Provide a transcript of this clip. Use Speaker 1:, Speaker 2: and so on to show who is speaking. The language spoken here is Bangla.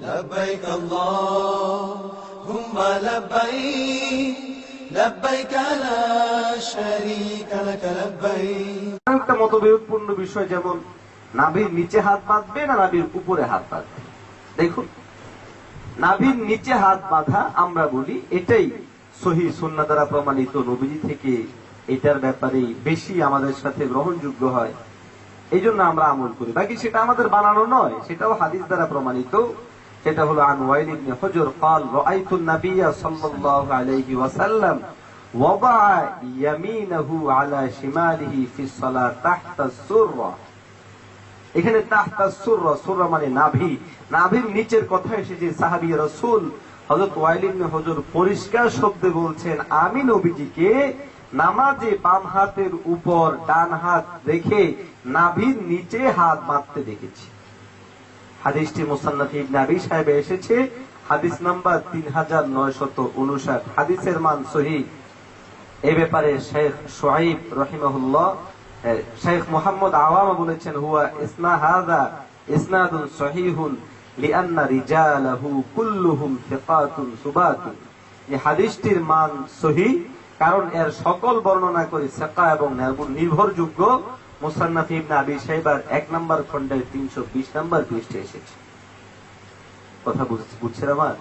Speaker 1: لبيك اللهم لبيك لبيك لا شريك لك لبيك
Speaker 2: একটা মতবিরোধপূর্ণ বিষয় যেমন নাভির নিচে হাত বাঁধবে না নাভির উপরে হাত বাঁধবে দেখুন নাভির নিচে হাত বাঁধা আমরা বলি এটাই সহি সুন্না দ্বারা প্রমাণিত নবীজি থেকে এটার ব্যাপারে বেশি আমাদের সাথে গ্রহণযোগ্য হয় এই জন্য আমরা আমল করি বাকি সেটা আমাদের বানানো নয় সেটাও হাদিস দ্বারা প্রমাণিত সেটা হলো আন ওয়াইল ইবনে হুজর قال رايت النبي صلى الله عليه وسلم وضع يمينه على شماله في الصلاه تحت السره এখানে তাহতা সুররা সুররা মানে নাভি নাভির নিচের কথা এসেছে সাহাবী রসুল হযরত ওয়াইল ইবনে হুজুর পরিষ্কার শব্দে বলছেন, আমি নবীজিকে নামাজে বাম হাতের উপর ডান হাত রেখে নাভির নিচে হাত বাঁধতে দেখেছি। হাদিসটি মুসান্নাফ আবি সাহেবে এসেছে, হাদিস নাম্বার তিন হাজার নয়শত উনষাট। হাদিসের মান সহি। এ ব্যাপারে শেখ সোহাইব রহিমাহুল্লাহ শেখ মোহাম্মদ আওয়ামা বলেছেন, হুয়া ইসনা হাদা, ইসনাদুন সহিহুন। লিআন্না রিজালাহু কুল্লুহুম সিকাতুন সুবাতুন। এই হাদিসটির মান সহি, কারণ এর সকল বর্ণনা করে সেকা এবং নির্ভরযোগ্য। মুসান্নাফ ইবনে আবি সাইবার এক নম্বর খন্ডের তিনশো বিশ নম্বর পৃষ্ঠে এসেছে। কথা বুঝ- বুঝছেন আমার?